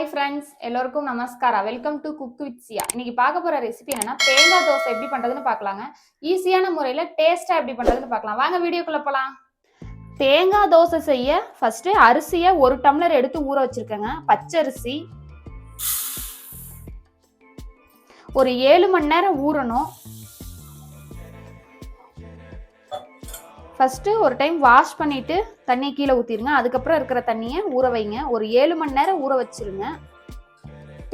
Hi friends எல்லோருக்கும் நமஸ்காரா welcome to cook with Siya இன்னைக்கு பார்க்க போற ரெசிபி என்னன்னா தேங்காய் தோசை எப்படி பண்றதுன்னு பார்க்கலாங்க. ஈஸியான முறையில டேஸ்டா எப்படி பண்றதுன்னு பார்க்கலாம். வாங்க வீடியோக்குள்ள போலாம். தேங்காய் தோசை செய்ய ஃபர்ஸ்ட் அரிசியை ஒரு டம்ளர் எடுத்து ஊற வச்சிருக்கேங்க. பச்சரிசி ஒரு ஏழு மணி நேரம் ஊறணும். ஃபஸ்ட்டு ஒரு டைம் வாஷ் பண்ணிவிட்டு தண்ணியை கீழே ஊற்றிடுங்க அதுக்கப்புறம் இருக்கிற தண்ணியை ஊற வைங்க. ஒரு ஏழு மணி நேரம் ஊற வச்சிருங்க.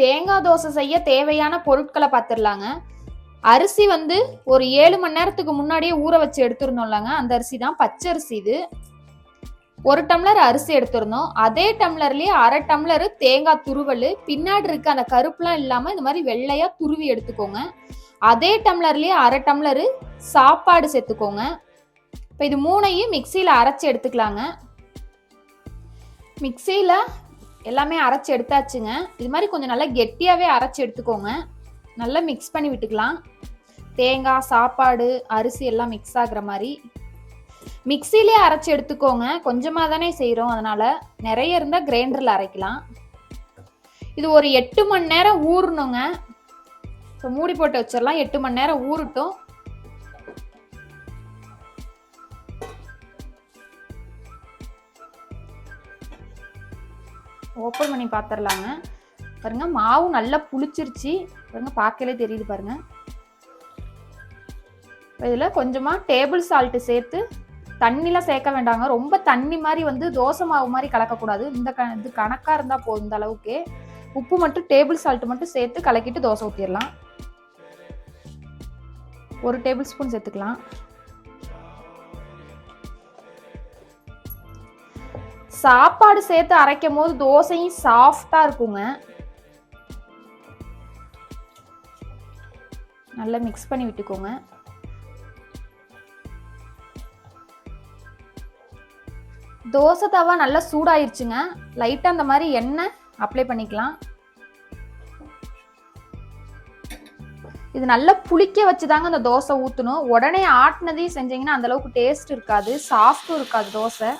தேங்காய் தோசை செய்ய தேவையான பொருட்களை பார்த்துடலாங்க அரிசி வந்து ஒரு ஏழு மணி நேரத்துக்கு முன்னாடியே ஊற வச்சு எடுத்துருந்தோம்லங்க. அந்த அரிசி தான் பச்சை அரிசி இது. ஒரு டம்ளர் அரிசி எடுத்துருந்தோம். அதே டம்ளர்லயே அரை டம்ளர் தேங்காய் துருவல். பின்னாடி இருக்க அந்த கருப்புலாம் இல்லாமல் இந்த மாதிரி வெள்ளையாக துருவி எடுத்துக்கோங்க. அதே டம்ளர்லயே அரை டம்ளரு சாப்பாடு சேர்த்துக்கோங்க. இப்போ இது மூணையும் மிக்சியில் அரைச்சி எடுத்துக்கலாங்க. மிக்சியில் எல்லாமே அரைச்சி எடுத்தாச்சுங்க. இது மாதிரி கொஞ்சம் நல்லா கெட்டியாகவே அரைச்சி எடுத்துக்கோங்க. நல்லா மிக்ஸ் பண்ணி விட்டுக்கலாம். தேங்காய் சாப்பாடு அரிசி எல்லாம் மிக்ஸ் ஆகுற மாதிரி. மிக்சிலே அரைச்சி எடுத்துக்கோங்க. கொஞ்சமாக தானே செய்கிறோம் அதனால் நிறைய இருந்தால் கிரைண்டரில் அரைக்கலாம். இது ஒரு எட்டு மணி நேரம் ஊறணுங்க. இப்போ மூடி போட்டு வச்சிடலாம். எட்டு மணி நேரம் ஊறட்டும். ஓப்பன் பண்ணி பார்த்துடலாங்க பாருங்கள் மாவு நல்லா புளிச்சிருச்சு. பாருங்க பார்க்கலே தெரியுது பாருங்கள் இதில் கொஞ்சமாக டேபிள் சால்ட்டு சேர்த்து தண்ணிலாம் சேர்க்க வேண்டாங்க. ரொம்ப தண்ணி மாதிரி வந்து தோசை மாவு மாதிரி கலக்கக்கூடாது. இந்த க இது கணக்காக இருந்தால் போதும் இந்த அளவுக்கு. உப்பு மட்டும் டேபிள் சால்ட்டு மட்டும் சேர்த்து கலக்கிட்டு தோசை ஊற்றிடலாம் ஒரு டேபிள் ஸ்பூன் சேர்த்துக்கலாம். சாப்பாடு சேர்த்து அரைக்கும் போது தோசையும் சாஃப்டா இருக்குங்க. நல்லா மிக்ஸ் பண்ணி விட்டுக்கோங்க. தோசை தவா நல்லா சூடாயிருச்சுங்க. லைட்டாக அந்த மாதிரி எண்ணெய் அப்ளை பண்ணிக்கலாம். இது நல்லா புளிக்க வச்சு தாங்க அந்த தோசை ஊற்றணும் உடனே ஆட்டினதையும் செஞ்சீங்கன்னா அந்த அளவுக்கு டேஸ்ட் இருக்காது சாஃப்ட்டும் இருக்காது தோசை.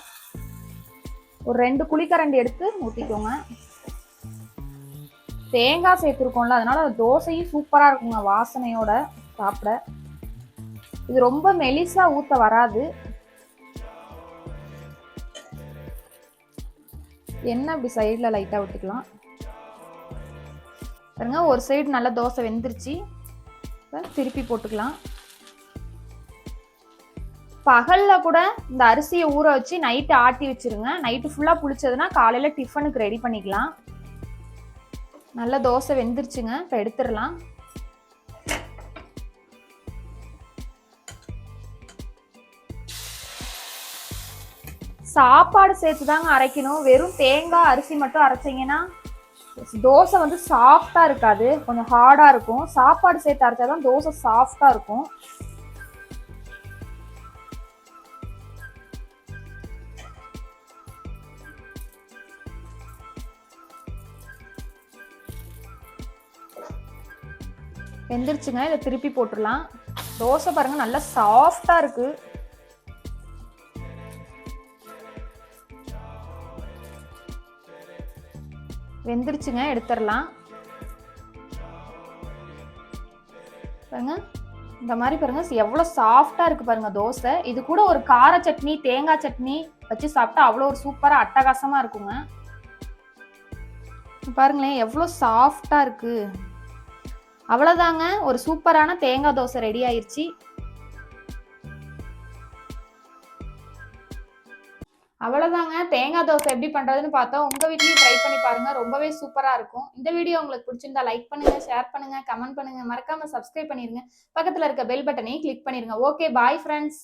ஒரு ரெண்டு குழிக்கரண்டி எடுத்து ஊற்றிக்கோங்க தேங்காய் சேர்த்துருக்கோம்ல அதனால தோசையும் சூப்பராக இருக்குங்க வாசனையோட சாப்பிட. இது ரொம்ப மெலிசா ஊற்ற வராது. எண்ணெய் அப்படி சைடில் லைட்டாக விட்டுக்கலாம். பாருங்க ஒரு சைடு நல்லா தோசை வெந்துருச்சு. திருப்பி போட்டுக்கலாம். பகலில் கூட இந்த அரிசியை ஊற வச்சு நைட்டு ஆட்டி வச்சிருங்க. நைட்டு ஃபுல்லாக புளிச்சதுன்னா காலையில் டிஃபனுக்கு ரெடி பண்ணிக்கலாம். நல்ல தோசை வெந்துருச்சுங்க. இப்போ எடுத்துடலாம். சாப்பாடு சேர்த்து தாங்க அரைக்கணும். வெறும் தேங்காய் அரிசி மட்டும் அரைச்சிங்கன்னா தோசை வந்து சாஃப்டாக இருக்காது. கொஞ்சம் ஹார்டாக இருக்கும். சாப்பாடு சேர்த்து அரைச்சா தான் தோசை சாஃப்டாக இருக்கும். வெந்துருச்சுங்க இதை திருப்பி போட்டுடலாம். தோசை பாருங்க நல்லா சாஃப்டா இருக்கு. வெந்துருச்சுங்க எடுத்துடலாம். பாருங்க இந்த மாதிரி பாருங்க எவ்வளோ சாஃப்டா இருக்கு பாருங்க தோசை. இது கூட ஒரு கார சட்னி தேங்காய் சட்னி வச்சு சாப்பிட்டா அவ்வளோ ஒரு சூப்பராக அட்டகாசமா இருக்குங்க. பாருங்களேன் எவ்வளோ சாஃப்டா இருக்கு. அவ்வளோதாங்க ஒரு சூப்பரான தேங்காய் தோசை ரெடி ஆயிடுச்சு அவ்வளோதாங்க தேங்காய் தோசை எப்படி பண்ணுறதுன்னு பார்த்தா உங்கள் வீட்லேயும் ட்ரை பண்ணி பாருங்கள் ரொம்பவே சூப்பராக இருக்கும். இந்த வீடியோ உங்களுக்கு பிடிச்சிருந்தா லைக் பண்ணுங்கள் ஷேர் பண்ணுங்கள் கமெண்ட் பண்ணுங்கள் மறக்காமல் சப்ஸ்கிரைப் பண்ணிருங்க. பக்கத்தில் இருக்க பெல் பட்டனையும் கிளிக் பண்ணிடுங்க ஓகே பாய் ஃப்ரெண்ட்ஸ்